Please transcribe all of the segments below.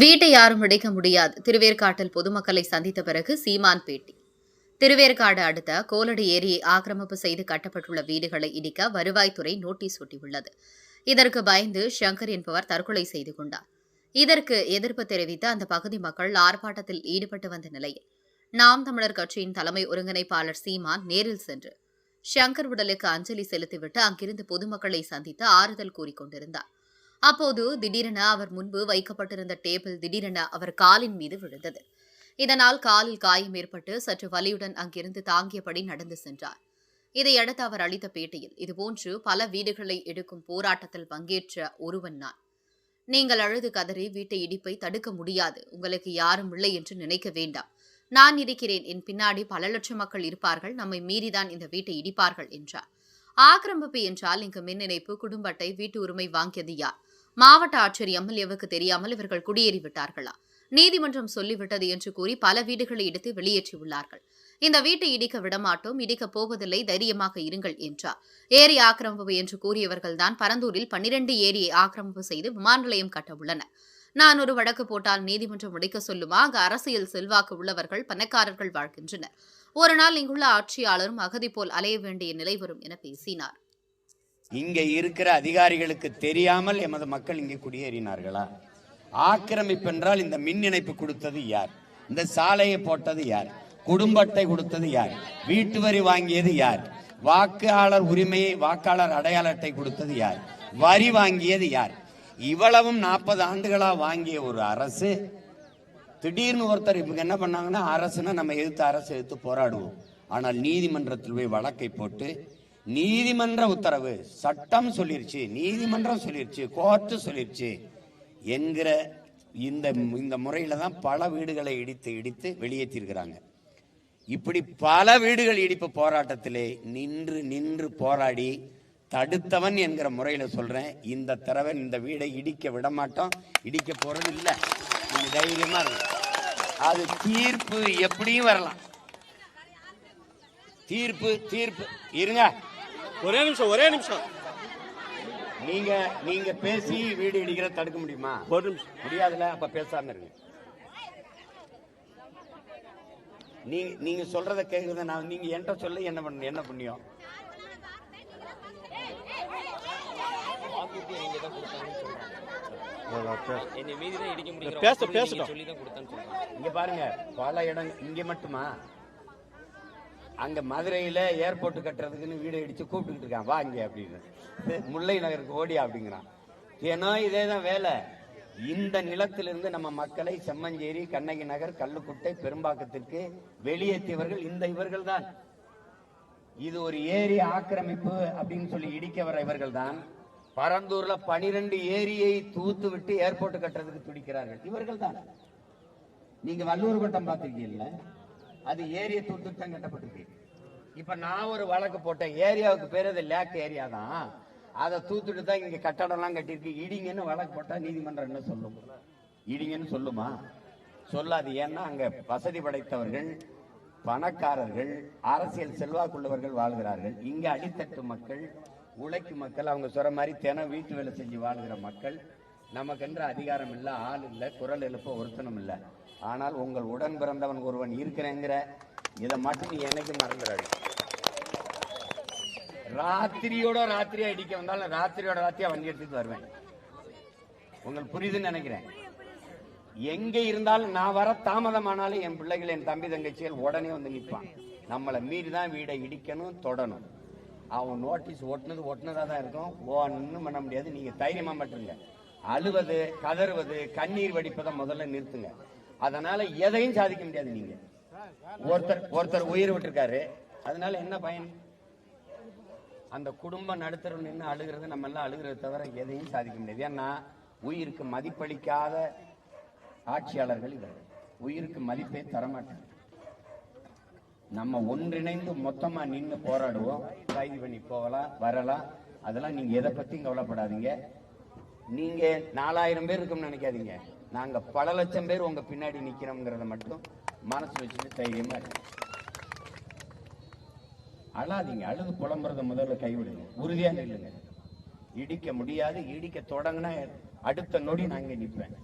வீட்டை யாரும் இடிக்க முடியாது. திருவேற்காட்டில் பொதுமக்களை சந்தித்த பிறகு சீமான் பேட்டி. திருவேற்காடு அடுத்த கோலடி ஏரியை ஆக்கிரமிப்பு செய்து கட்டப்பட்டுள்ள வீடுகளை இடிக்க வருவாய்த்துறை நோட்டீஸ் ஒட்டியுள்ளது. இதற்கு பயந்து ஷங்கர் என்பவர் தற்கொலை செய்து கொண்டார். இதற்கு எதிர்ப்பு தெரிவித்த அந்த பகுதி மக்கள் ஆர்ப்பாட்டத்தில் ஈடுபட்டு வந்த நிலையில் நாம் தமிழர் கட்சியின் தலைமை ஒருங்கிணைப்பாளர் சீமான் நேரில் சென்று ஷங்கர் உடலுக்கு அஞ்சலி செலுத்திவிட்டு அங்கிருந்து பொதுமக்களை சந்தித்து ஆறுதல் கூறிக்கொண்டிருந்தார். அப்போது திடீரென அவர் முன்பு வைக்கப்பட்டிருந்த டேபிள் திடீரென அவர் காலின் மீது விழுந்தது. இதனால் காலில் காயம் ஏற்பட்டு சற்று வலியுடன் அங்கிருந்து தாங்கியபடி நடந்து சென்றார். இதையடுத்து அவர் அளித்த பேட்டியில் இதுபோன்று பல வீடுகளை எடுக்கும் போராட்டத்தில் பங்கேற்ற ஒருவன் நான். நீங்கள் அழுது கதறி வீட்டை இடிப்பை தடுக்க முடியாது. உங்களுக்கு யாரும் இல்லை என்று நினைக்க வேண்டாம். நான் இருக்கிறேன். என் பின்னாடி பல லட்சம் மக்கள் இருப்பார்கள். நம்மை மீறிதான் இந்த வீட்டை இடிப்பார்கள் என்றார். ஆக்கிரமிப்பு என்றால் இங்கு மின் இணைப்பு குடும்ப அட்டை வீட்டு உரிமை வாங்கியது யார்? மாவட்ட ஆட்சியர் எம்எல்ஏவுக்கு தெரியாமல் இவர்கள் குடியேறி விட்டார்களா நீதிமன்றம் சொல்லிவிட்டது என்று கூறி பல வீடுகளை எடுத்து வெளியேற்றியுள்ளார்கள். இந்த வீட்டை இடிக்க விடமாட்டோம் இடிக்கப் போவதில்லை தைரியமாக இருங்கள் என்றார். ஏரி ஆக்கிரமிப்பு என்று கூறியவர்கள்தான் பரந்தூரில் பன்னிரண்டு ஏரியை ஆக்கிரமிப்பு செய்து விமான நிலையம் கட்டவுள்ளனர். நான் ஒரு வழக்கு போட்டால் நீதிமன்றம் முடிக்க சொல்லுமா? அங்கு அரசியல் செல்வாக்கு உள்ளவர்கள் பணக்காரர்கள் வாழ்கின்றனர். ஒரு நாள் இங்குள்ள ஆட்சியாளரும் அகதி போல் அலைய வேண்டிய நிலை வரும் என பேசினார். இங்கே இருக்கிற அதிகாரிகளுக்கு தெரியாமல் எமது மக்கள் இங்கே குடியேறினார்களா? ஆக்கிரமிப்பு என்றால் இந்த மின் இணைப்பு கொடுத்தது யார்? இந்த சாலையை போட்டது யார்? குடும்ப அட்டை கொடுத்தது யார்? வீட்டு வரி வாங்கியது யார்? வாக்காளர் உரிமையை வாக்காளர் அடையாள அட்டை கொடுத்தது யார்? வரி வாங்கியது யார்? இவ்வளவும் நாற்பது ஆண்டுகளா வாங்கிய ஒரு அரசு திடீர்னு ஒருத்தர் இவங்க என்ன பண்ணாங்கன்னா அரசுனா நம்ம எதிர்த்து அரசு எதிர்த்து போராடுவோம். ஆனால் நீதிமன்றத்தில் போய் வழக்கை போட்டு நீதிமன்ற உத்தரவு. சட்டம் சொல்லிருச்சு நீதிமன்றம் சொல்லிருச்சு கோர்ட்டு சொல்லிருச்சு என்கிற இந்த இந்த முறையில தான் பல வீடுகளை இடித்து இடித்து வெளியேற்றிருக்கிறாங்க. இப்படி பல வீடுகள் இடிப்பு போராட்டத்திலே நின்று நின்று போராடி தடுத்தவன் என்கிற முறையில சொல்றேன். இந்த தடவை இந்த வீடை இடிக்க விட மாட்டோம் இடிக்க போறது இல்லை. நீங்க தைரியமா இருக்கு அது தீர்ப்பு எப்படியும் வரலாம். தீர்ப்பு தீர்ப்பு இருங்க. ஒரே நிமிஷம் ஒரே நிமிஷம். நீங்க நீங்க பேசி வீடு இடிக்கிற தடுக்க முடியுமா? ஒரு நிமிஷம். முடியாதுல அப்ப பேசாம இருங்க. நீங்க நீங்க சொல்றத கேக்குறத நான் நீங்க என்கிட்ட சொல்ல என்ன பண்ண என்ன புண்ணியம்? பேச பேசட்டும். சொல்லி தான் கொடுத்தான்னு சொல்றாங்க இங்க பாருங்க பல இடம் இங்க மட்டுமா? அங்க மதுரையில ஏர்போர்ட் கட்டுறதுக்குன்னு வீடு அடித்து கூப்பிட்டுக்கிட்டு இருக்கான். வா இங்க அப்படின்னு. முல்லை நகருக்கு ஓடியா அப்படிங்கிறான். ஏன்னா இதே தான் வேலை. இந்த நிலத்திலிருந்து நம்ம மக்களை செம்மஞ்சேரி கண்ணகி நகர் கல்லுக்குட்டை பெரும்பாக்கத்திற்கு வெளியேற்றியவர்கள் இந்த இவர்கள் தான் இது ஒரு ஏரி ஆக்கிரமிப்பு அப்படின்னு சொல்லி இடிக்க வர இவர்கள் தான் பரந்தூர்ல பனிரெண்டு ஏரியை தூத்து விட்டு ஏர்போர்ட் கட்டுறதுக்கு துடிக்கிறார்கள். இவர்கள் தான் நீங்க வல்லூர் வட்டம் பார்த்திருக்கீங்கல்ல? அது ஏரியை தூத்துட்டு தான் கட்டப்பட்டிருக்கு. இப்ப நான் ஒரு வழக்கு போட்டேன். ஏரியாவுக்கு பேர் அது லேக் ஏரியா தான். அதை தூத்துட்டு தான் இங்க கட்டடம்லாம் கட்டியிருக்கு. இடிங்கன்னு வழக்கு போட்டா நீதிமன்றம் என்ன சொல்லும்? இடிங்கன்னு சொல்லுமா? சொல்லாது. ஏன்னா அங்க வசதி படைத்தவர்கள் பணக்காரர்கள் அரசியல் செல்வாக்குள்ளவர்கள் வாழ்கிறார்கள். இங்க அடித்தட்டு மக்கள் உழைக்கும் மக்கள் அவங்க சொல்ற மாதிரி தினம் வீட்டு வேலை செஞ்சு வாழ்கிற மக்கள் நமக்கென்ற அதிகாரம் இல்ல ஆள் இல்ல குரல் எழுப்ப ஒருத்தனும் இல்ல. ஆனால் உங்கள் உடன் பிறந்தவன் ஒருவன் இருக்கிறேங்கிற இதை மட்டும் நீ எனக்கு மறந்துடாது. ராத்திரியோட ராத்திரியா இடிக்க வந்தாலும் ராத்திரியோட ராத்திரியா வண்டி எடுத்துட்டு வருவேன். உங்களுக்கு புரியுதுன்னு நினைக்கிறேன். எங்க இருந்தாலும் நான் வர தாமதமானாலும் என் பிள்ளைகள் என் தம்பி தங்கச்சிகள் உடனே வந்து நிற்பான் நம்மளை மீறி தான் வீடை இடிக்கணும் தொடணும். அவன் நோட்டீஸ் ஓட்டுனது ஒட்டுனதா தான் இருக்கும். ஒன்றும் பண்ண முடியாது. நீங்க தைரியமா மட்டுங்க அழுவது கதறுவது கண்ணீர் வடிப்பதை முதல்ல நிறுத்துங்க. அதனால எதையும் சாதிக்க முடியாது நீங்க. ஒருத்தர் ஒருத்தர் உயிர் விட்டுருக்காரு. அதனால என்ன பயன்? அந்த குடும்பம் நடுத்தரம் நின்று அழுகிறது நம்ம எல்லாம் அழுகிறது தவிர எதையும் சாதிக்க முடியாது. ஏன்னா உயிருக்கு மதிப்பளிக்காத ஆட்சியாளர்கள் இவர்கள் உயிருக்கு மதிப்பே தரமாட்டாங்க நம்ம ஒன்றிணைந்து மொத்தமா நின்று போராடுவோம். கைது பண்ணி போகலாம் வரலாம். அதெல்லாம் நீங்க எதை பத்தியும் கவலைப்படாதீங்க. நீங்க நாலாயிரம் பேர் இருக்கும்னு நினைக்காதீங்க. நாங்க பல லட்சம் பேர் உங்க பின்னாடி நிக்கிறோம்ங்கிறத மட்டும் மனசு வச்சுட்டு தைரியமா இருக்கு அழாதீங்க. அழுது புலம்புறத முதல்ல கைவிடுங்க. உறுதியா நில்லுங்க. இடிக்க முடியாது. இடிக்க தொடங்கினா அடுத்த நொடி நான் இங்க நிற்பேன்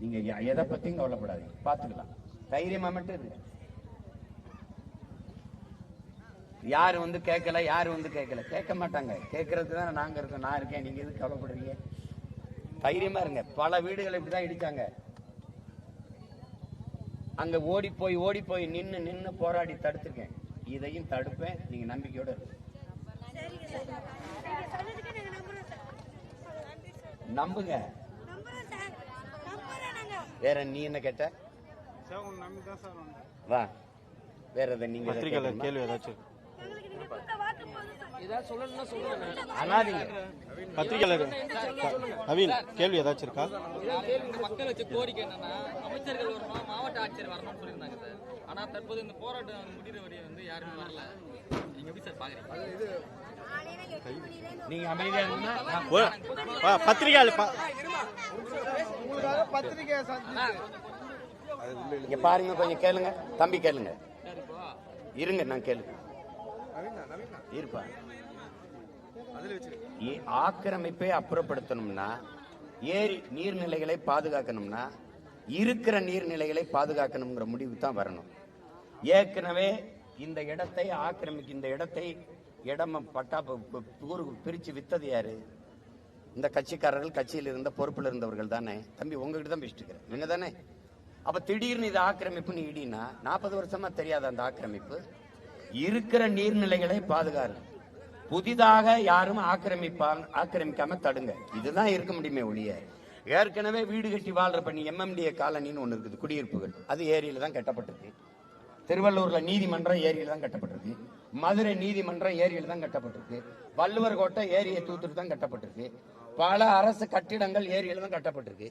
நீங்க எதை பத்தியும் கவலைப்படாதீங்க. பாத்துக்கலாம் தைரியமா மட்டும் இருங்க. யாரு வந்து கேட்கல? யாரு வந்து கேட்கல? கேட்க மாட்டாங்க. கேட்கறதுக்கு தான் நாங்க இருக்கோம். நான் இருக்கேன். நீங்க எதுக்கு கவலைப்படுறீங்க? தைரியமா இருங்க. பல வீடுகளை இப்படிதான் இடிச்சாங்க. அங்க ஓடி போய் ஓடி போய் நின்னு நின்னு போராடி தடுத்துருக்கேன். இதையும் தடுப்பேன். நீங்க நம்பிக்கையோட நன்றி நம்புங்க. வேற நீ என்ன கேட்ட? வா. வேற எதை நீங்க? கேள்வி ஏதாச்சும்? ஏதாவது சொல்லணும்னா சொல்லுங்க. அனாதீங்க. பத்திரிகையாளர். நவீன் கேள்வி ஏதாச்சும் இருக்கா? மக்கள் வச்ச கோரிக்கை என்னன்னா அமைச்சர்கள் வரணும் மாவட்ட ஆட்சியர் வரணும்னு சொல்லியிருந்தாங்க சார். ஆனா தற்போது இந்த போராட்டம் முடிகிற வரைய வந்து யாருமே வரல. நீங்க எப்படி சார் பாக்குறீங்க? நீங்க அமைதியா இருந்தா பத்திரிகையாளர் இங்க பாருங்க கொஞ்சம் கேளுங்க. தம்பி கேளுங்க. இருங்க நான் கேளுங்க இருப்பா. ஆக்கிரமிப்பை அப்புறப்படுத்தணும்னா ஏரி நீர்நிலைகளை பாதுகாக்கணும்னா இருக்கிற நீர்நிலைகளை பாதுகாக்கணுங்கிற முடிவு தான் வரணும். ஏற்கனவே இந்த இடத்தை ஆக்கிரமிக்க இந்த இடத்தை இடம் பட்டா பிரித்து ஊருக்கு வித்தது யாரு? இந்த கட்சிக்காரர்கள் கட்சியில் இருந்த பொறுப்பில் இருந்தவர்கள் தானே. தம்பி உங்ககிட்ட தான் பேசிட்டு இருக்கிறேன். இவங்க தானே? அப்ப திடீர்னு இது ஆக்கிரமிப்புன்னு இடினா நாற்பது வருஷமா தெரியாத அந்த ஆக்கிரமிப்பு இருக்கிற நீர்நிலைகளை பாதுகாக்கணும். புதிதாக யாரும் ஆக்கிரமிப்பா ஆக்கிரமிக்காம தடுங்க. இதுதான் இருக்க முடியுமே ஒழிய. ஏற்கனவே வீடு கட்டி வாழ்ற பண்ணி எம்எம்டிஏ காலனின்னு ஒன்று இருக்குது குடியிருப்புகள். அது ஏரியில தான் கட்டப்பட்டிருக்கு. திருவள்ளூர்ல நீதிமன்றம் ஏரியில தான் கட்டப்பட்டிருக்கு. மதுரை நீதிமன்றம் ஏரியில தான் கட்டப்பட்டிருக்கு. வள்ளுவர் கோட்டை ஏரியை தூத்துட்டு தான் கட்டப்பட்டிருக்கு. பல அரசு கட்டிடங்கள் ஏரியில தான் கட்டப்பட்டிருக்கு.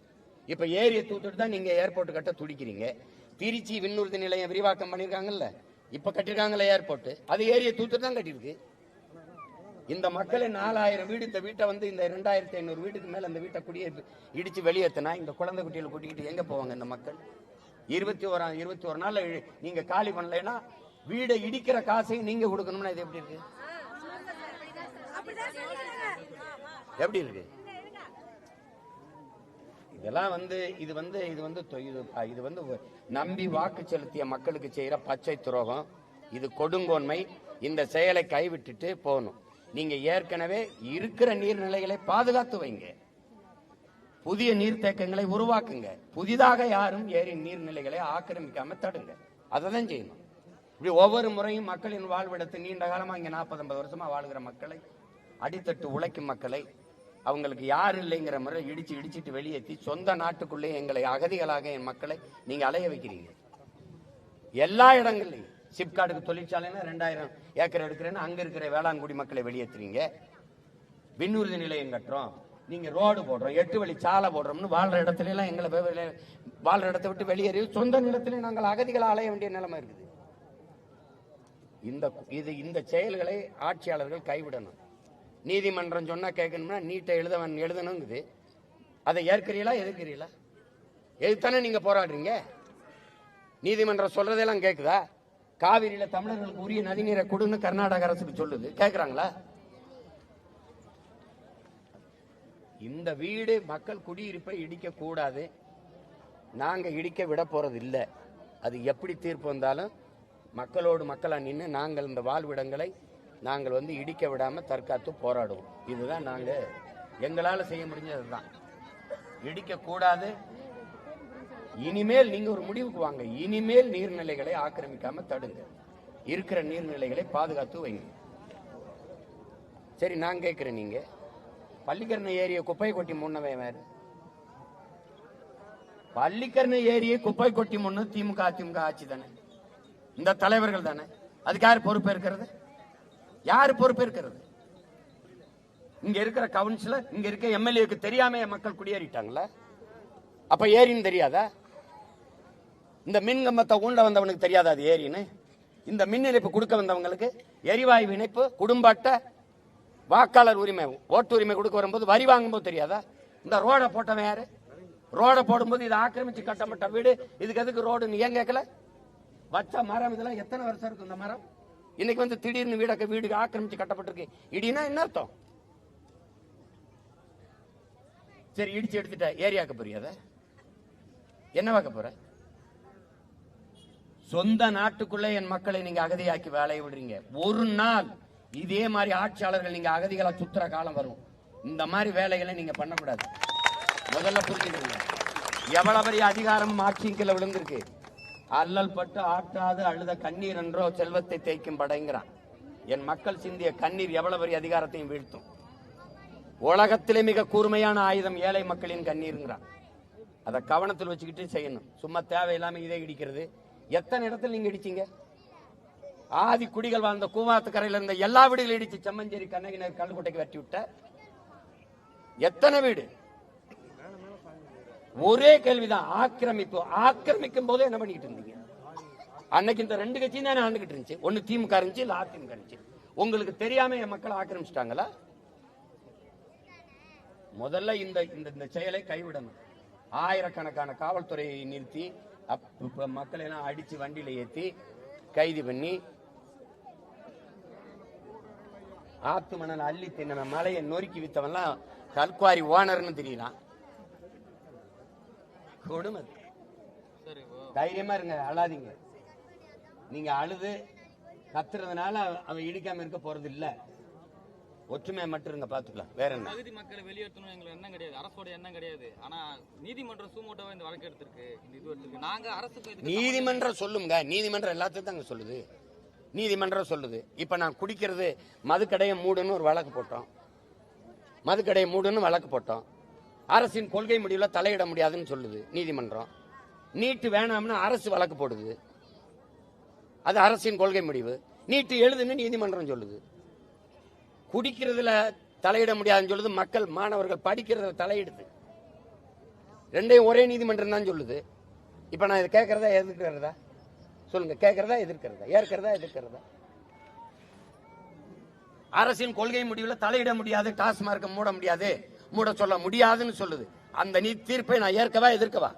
இப்ப ஏரியை தூத்துட்டு தான் நீங்க ஏர்போர்ட் கட்ட துடிக்கிறீங்க. திருச்சி விண்ணூர்தி நிலையம் விரிவாக்கம் பண்ணிருக்காங்கல்ல? இப்ப கட்டிருக்காங்களே ஏர்போர்ட் அது ஏரியை தூத்துட்டு தான் கட்டியிருக்கு. இந்த மக்களை நாலாயிரம் வீடு இந்த வீட்டை வந்து இந்த ரெண்டாயிரத்தி ஐநூறு வீட்டுக்கு மேலே இந்த வீட்டை குடியே இடிச்சு வெளியேற்றினா இந்த குழந்தை குட்டியில் கூட்டிக்கிட்டு எங்கே போவாங்க இந்த மக்கள்? இருபத்தி ஓராம் இருபத்தி ஒரு நாளில் நீங்கள் காலி பண்ணலைன்னா வீடை இடிக்கிற காசையும் நீங்கள் கொடுக்கணும்னா இது எப்படி இருக்கு? எப்படி இருக்கு? இதெல்லாம் வந்து இது வந்து இது வந்து இது வந்து நம்பி வாக்கு செலுத்திய மக்களுக்கு செய்கிற பச்சை துரோகம். இது கொடுங்கோன்மை. இந்த செயலை கைவிட்டுட்டு போகணும். நீங்க ஏற்கனவே இருக்கிற நீர்நிலைகளை பாதுகாத்து வைங்க. புதிய நீர்த்தேக்கங்களை உருவாக்குங்க. புதிதாக யாரும் ஏரி நீர்நிலைகளை ஆக்கிரமிக்காம தடுங்க. அதை தான் செய்யணும். இப்படி ஒவ்வொரு முறையும் மக்களின் வாழ்விடத்தை நீண்ட காலமா இங்க நாற்பது ஐம்பது வருஷமா வாழ்கிற மக்களை அடித்தட்டு உழைக்கும் மக்களை அவங்களுக்கு யாரும் இல்லைங்கிற முறை இடிச்சு இடிச்சிட்டு வெளியேற்றி சொந்த நாட்டுக்குள்ளே எங்களை அகதிகளாக என் மக்களை நீங்க அலைய வைக்கிறீங்க. எல்லா இடங்கள்லையும். சிப்காடுக்கு தொழிற்சாலைன்னா ரெண்டாயிரம் ஏக்கர் எடுக்கிறேன்னு அங்க இருக்கிற வேளாண்குடி மக்களை வெளியேற்றுறீங்க விண்ணூர்தி நிலையம் கட்டுறோம். நீங்க ரோடு போடுறோம். எட்டு வழி சாலை போடுறோம்னு வாழ்ற இடத்துல எல்லாம் எங்களை வெ- வாழ்ற இடத்தை விட்டு வெளியேறி சொந்த நிலத்திலே நாங்கள் அகதிகளை அலைய வேண்டிய நிலைமை இருக்குது. இந்த இது இந்த செயல்களை ஆட்சியாளர்கள் கைவிடணும். நீதிமன்றம் சொன்னா கேட்கணும்னா நீட்டை எழுதவன் எழுதணுங்குது. அதை ஏற்கிறீங்களா எதிர்க்கிறீங்களா எதுத்தானே நீங்க போராடுறீங்க? நீதிமன்றம் சொல்றதெல்லாம் கேட்குதா காவிரியில தமிழர்களுக்கு உரிய நதிநீரை கொடுன்னு கர்நாடக அரசுக்கு சொல்லுது. கேக்குறாங்களா? இந்த வீடு மக்கள் குடியிருப்பை இடிக்க கூடாது. நாங்க இடிக்க விட போறது இல்லை. அது எப்படி தீர்ப்பு வந்தாலும் மக்களோடு மக்களா நின்று நாங்கள் இந்த வாழ்விடங்களை நாங்கள் வந்து இடிக்க விடாம தற்காத்து போராடுவோம். இதுதான் நாங்க எங்களால செய்ய முடிஞ்சது தான் இடிக்க கூடாது இனிமேல் நீங்க ஒரு முடிவுக்கு வாங்க. இனிமேல் நீர்நிலைகளை ஆக்கிரமிக்காம தடுங்க. இருக்கிற நீர்நிலைகளை பாதுகாத்து வைங்க. சரி நான் கேட்கிறேன் நீங்க. பள்ளிக்கரணை ஏரியை குப்பை கொட்டி முன்னவன் வேறு பள்ளிக்கரணை ஏரியை குப்பை கொட்டி முன்னு திமுக அதிமுக ஆட்சி தானே. இந்த தலைவர்கள் தானே. அதுக்கு யார் பொறுப்பேற்கிறது யார் பொறுப்பேற்கிறது இங்க இருக்கிற கவுன்சிலர் இங்க இருக்க எம்எல்ஏக்கு தெரியாம மக்கள் குடியேறிட்டாங்களா? அப்ப ஏரின்னு தெரியாதா? இந்த மின் கம்பத்தை ஊண்ட வந்தவனுக்கு தெரியாதா அது ஏரின்னு. இந்த மின் இணைப்பு கொடுக்க வந்தவங்களுக்கு எரிவாயு இணைப்பு குடும்ப அட்டை வாக்காளர் உரிமை ஓட்டு உரிமை கொடுக்க வரும்போது வரி வாங்கும்போது தெரியாதா? இந்த ரோடை போட்டவன் யாரு? ரோடை போடும்போது இதை ஆக்கிரமிச்சு கட்டப்பட்ட வீடு. இதுக்கு எதுக்கு ரோடுன்னு ஏன் கேட்கல? வச்ச மரம் இதெல்லாம் எத்தனை வருஷம் இருக்கும் இந்த மரம்? இன்னைக்கு வந்து திடீர்னு வீடக்க வீடு ஆக்கிரமிச்சு கட்டப்பட்டிருக்கு. இடினா என்ன அர்த்தம்? சரி இடிச்சு எடுத்துட்ட. ஏரியாக்க புரியாத? என்ன பார்க்க போற? சொந்த நாட்டுக்குள்ளே என் மக்களை நீங்க அகதியாக்கி வேலையை விடுறீங்க. ஒரு நாள் இதே மாதிரி ஆட்சியாளர்கள் நீங்க அகதிகளா சுத்துற காலம் வரும். இந்த மாதிரி வேலைகளை நீங்க பண்ணக்கூடாது. முதல்ல புரிஞ்சுக்கிறீங்க எவ்வளவு பெரிய அதிகாரம் ஆட்சியின் கீழே விழுந்திருக்கு. அல்லல் பட்டு ஆற்றாது அழுத கண்ணீர் என்றோ செல்வத்தை தேய்க்கும் படைங்கிறான். என் மக்கள் சிந்திய கண்ணீர் எவ்வளவு பெரிய அதிகாரத்தையும் வீழ்த்தும். உலகத்திலே மிக கூர்மையான ஆயுதம் ஏழை மக்களின் கண்ணீருங்கிறான். அதை கவனத்தில் வச்சுக்கிட்டு செய்யணும். சும்மா தேவையில்லாம இதை இடிக்கிறது. எத்தனை இடத்துல நீங்க இடிச்சீங்க? ஆதி குடிகள் வாழ்ந்த கூவாத்து கரையில இருந்த எல்லா வீடுகளும் இடிச்சு செம்மஞ்சேரி கண்ணகினர் கல்லுக்குட்டைக்கு வெட்டி விட்ட. எத்தனை வீடு? ஒரே கேள்விதான். ஆக்கிரமிப்பு. ஆக்கிரமிக்கும் போதே என்ன பண்ணிக்கிட்டு இருந்தீங்க? அன்னைக்கு இந்த ரெண்டு கட்சியும் தானே ஆண்டுகிட்டு இருந்துச்சு. ஒன்னு திமுக இருந்துச்சு இல்ல அதிமுக இருந்துச்சு. உங்களுக்கு தெரியாம என் மக்களை ஆக்கிரமிச்சிட்டாங்களா? முதல்ல இந்த இந்த இந்த செயலை கைவிடணும். ஆயிரக்கணக்கான காவல்துறையை நிறுத்தி அப்- இப்ப மக்களை எல்லாம் அடிச்சு வண்டியில ஏத்தி கைது பண்ணி ஆத்து மணல் அள்ளி தின்னவன் மலையை நொறுக்கி வித்தவன்லாம் கல்குவாரி ஓனர்னு தெரியலாம் கொடுமை. தைரியமா இருங்க அழாதீங்க. நீங்க அழுது கத்துறதுனால அவன் இடிக்காம இருக்க போறது இல்ல ஒற்றுமையை மட்டும் இருங்க பாத்துக்கலாம் வேற என்ன? பகுதி மக்களை வெளியேற்றணும் எங்களுக்கு எண்ணம் கிடையாது. அரசோட எண்ணம் கிடையாது. ஆனா நீதிமன்றம் சூமோட்டோவா இந்த வழக்கு எடுத்திருக்கு. இந்த இது எடுத்திருக்கு. நாங்க அரசுக்கு நீதிமன்றம் சொல்லுங்க. நீதிமன்றம் எல்லாத்தையும் தாங்க சொல்லுது. நீதிமன்றம் சொல்லுது. இப்ப நான் குடிக்கிறது மதுக்கடையை மூடுன்னு ஒரு வழக்கு போட்டோம். மதுக்கடையை மூடுன்னு வழக்கு போட்டோம். அரசின் கொள்கை முடிவுல தலையிட முடியாதுன்னு சொல்லுது நீதிமன்றம். நீட்டு வேணாம்னு அரசு வழக்கு போடுது. அது அரசின் கொள்கை முடிவு. நீட்டு எழுதுன்னு நீதிமன்றம் சொல்லுது. குடிக்கிறதுல தலையிட முடியாதுன்னு சொல்லுது. மக்கள் மாணவர்கள் படிக்கிறதுல தலையிடுது. ரெண்டையும் ஒரே நீதிமன்றம் தான் சொல்லுது. இப்ப நான் இதை கேட்கறதா எதிர்க்கிறதா? சொல்லுங்க கேட்கறதா எதிர்க்கிறதா? ஏற்கிறதா எதிர்க்கிறதா? அரசின் கொள்கை முடிவுல தலையிட முடியாது டாஸ்மார்க்க மூட முடியாது மூட சொல்ல முடியாதுன்னு சொல்லுது. அந்த நீ தீர்ப்பை நான் ஏற்கவா எதிர்க்கவா?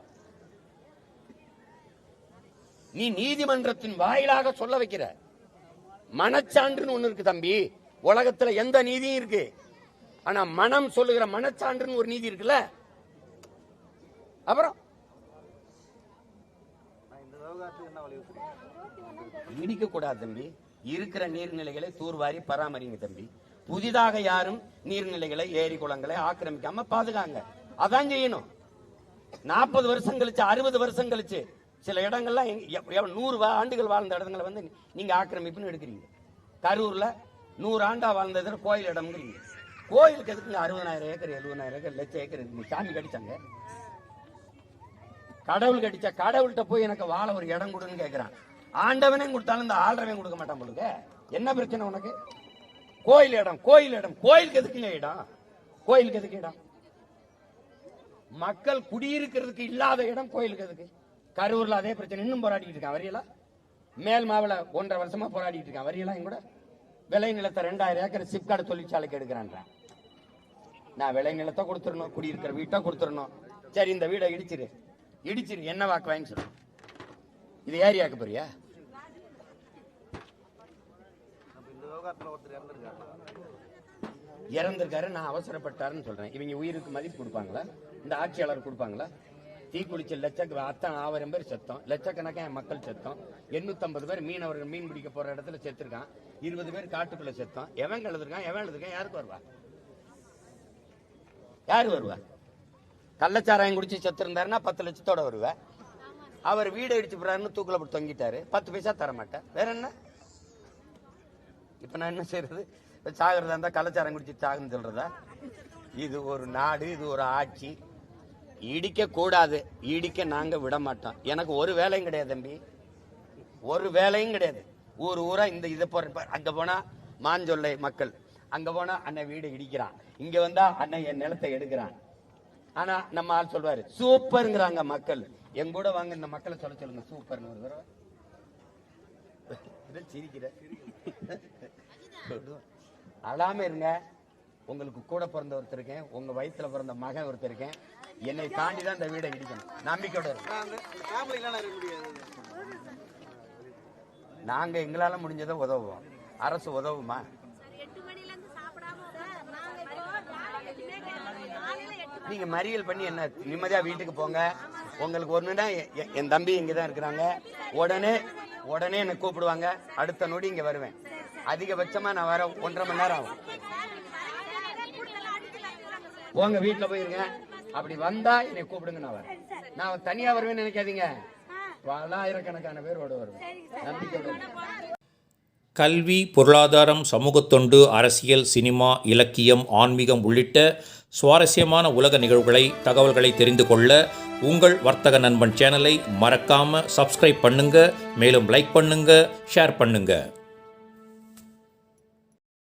நீ நீதிமன்றத்தின் வாயிலாக சொல்ல வைக்கிற. மனச்சான்றுன்னு ஒண்ணு இருக்கு தம்பி. உலகத்துல எந்த நீதியும் இருக்கு. ஆனா மனம் சொல்லுகிற மனச்சான்றுன்னு ஒரு நீதி இருக்குல்ல? அப்புறம்? இடிக்க கூடாது தம்பி. இருக்கிற நீர்நிலைகளை தூர்வாரி பராமரிங்க தம்பி. புதிதாக யாரும் நீர்நிலைகளை ஏரி குளங்களை ஆக்கிரமிக்காம பாதுகாங்க. அதான் செய்யணும். நாற்பது வருஷம் கழிச்சு அறுபது வருஷம் கழிச்சு சில இடங்கள்லாம் நூறு ஆண்டுகள் வாழ்ந்த இடங்களை வந்து நீங்க ஆக்கிரமிப்புன்னு எடுக்கிறீங்க. கரூர்ல நூறு ஆண்டா வாழ்ந்ததுல கோயில் இடம்ங்கிறீங்க கோயிலுக்கு எதுக்குங்க அறுபதாயிரம் ஏக்கர் எழுபதாயிரம் ஏக்கர் லட்சம் ஏக்கர் சாமி கடிச்சாங்க. கடவுள் கடிச்சா கடவுள்கிட்ட போய் எனக்கு வாழ ஒரு இடம் கொடுன்னு கேட்கிறான் ஆண்டவனையும் கொடுத்தாலும் இந்த ஆள்றவையும் கொடுக்க மாட்டான் பொழுது என்ன பிரச்சனை உனக்கு? கோயில் இடம் கோயில் இடம். கோயிலுக்கு எதுக்குங்க இடம்? கோயிலுக்கு எதுக்கு இடம்? மக்கள் குடியிருக்கிறதுக்கு இல்லாத இடம் கோயிலுக்கு எதுக்கு? கரூர்ல அதே பிரச்சனை. இன்னும் போராடிட்டு இருக்கான். வரியலா? மேல் மாவுல ஒன்றரை வருஷமா போராடிட்டு இருக்கான். வரியலா கூட? விளை நிலத்தை ரெண்டாயிரம் ஏக்கர் சிப்காடு தொழிற்சாலைக்கு எடுக்கிறான்றான். நான் விளை நிலத்தை கொடுத்துடணும் குடியிருக்கிற வீட்டை கொடுத்துடணும் சரி இந்த வீடை இடிச்சிரு. இடிச்சிரு என்ன வாக்கு வாங்கி சொல்லு. இது ஏரியாக்க போறியா இறந்திருக்காரு நான் அவசரப்பட்டாருன்னு சொல்றேன். இவங்க உயிருக்கு மதிப்பு கொடுப்பாங்களா? இந்த ஆட்சியாளர் கொடுப்பாங்களா? தீக்குளிச்ச லட்சக்கு அத்தனை ஆயிரம் பேர் செத்தோம். லட்சக்கணக்கான மக்கள் செத்தோம். 850 பேர் மீனவர்கள் மீன் பிடிக்க போற இடத்துல செத்துருக்கான். இருபது பேர் காட்டுக்குள்ள செத்தோம். எவன் கழுதுருக்கான்? எவன் எழுதுருக்கான்? யாருக்கு வருவா? யாரு வருவா? கள்ளச்சாராயம் குடிச்சு செத்துருந்தாருன்னா பத்து லட்சத்தோட வருவ. அவர் வீடு அடிச்சு போறாருன்னு தூக்கில் போட்டு தொங்கிட்டாரு. பத்து பைசா தர மாட்டேன். வேற என்ன? இப்ப நான் என்ன செய்யறது சாகிறதா இருந்தா கள்ளச்சாரம் குடிச்சு சாகுன்னு சொல்றதா? இது ஒரு நாடு இது ஒரு ஆட்சி. இடிக்க கூடாது. இடிக்க நாங்க விட மாட்டோம் எனக்கு ஒரு வேலையும் கிடையாது தம்பி. ஒரு வேலையும் கிடையாது. ஊர் ஊரா இந்த இதை போற அங்க போனா மாஞ்சொல்லை மக்கள். அங்க போனா அண்ணன் வீடு இடிக்கிறான். இங்க வந்தா அண்ணன் என் நிலத்தை எடுக்கிறான். ஆனா நம்ம ஆள் சொல்வாரு சூப்பருங்கிறாங்க மக்கள். எங்க கூட வாங்க இந்த மக்களை சொல்ல சொல்லுங்க சூப்பர்னு ஒரு தடவை. சிரிக்கிற. அழாம இருங்க. உங்களுக்கு கூட பிறந்த ஒருத்தர் இருக்கேன். உங்க வயித்துல பிறந்த மகன் ஒருத்தர் இருக்கேன். என்னை தாண்டி தான் இந்த வீடை இடிக்கணும். நம்பிக்கையோட இருக்கு நாங்க எங்களால முடிஞ்சதை உதவுவோம். அரசு உதவுமா? எட்டு மணில இருந்து சாப்பிடாம நாங்க மறியல் பண்ணி என்ன நிம்மதியா வீட்டுக்கு போங்க. உங்களுக்கு எ- என் தம்பி இங்க தான் இருக்கிறாங்க. உடனே உடனே என்னை கூப்பிடுவாங்க. அடுத்த நொடி இங்க வருவேன். அதிகபட்சமா நான் வர ஒன்றரை மணி நேரம் ஆகும். உங்க வீட்டுல போயிருங்க. அப்படி வந்தா என்னை கூப்பிடுங்க நான் வரேன். நான் தனியா வருவேன்னு நினைக்காதீங்க. பலாயிரக்கணக்கான பேரோட வருவேன். கல்வி பொருளாதாரம் சமூகத்தொண்டு அரசியல் சினிமா இலக்கியம் ஆன்மீகம் உள்ளிட்ட சுவாரஸ்யமான உலக நிகழ்வுகளை தகவல்களை தெரிந்து கொள்ள உங்கள் வர்த்தக நண்பன் சேனலை மறக்காமல் சப்ஸ்கிரைப் பண்ணுங்கள் மேலும் லைக் பண்ணுங்கள் ஷேர் பண்ணுங்கள்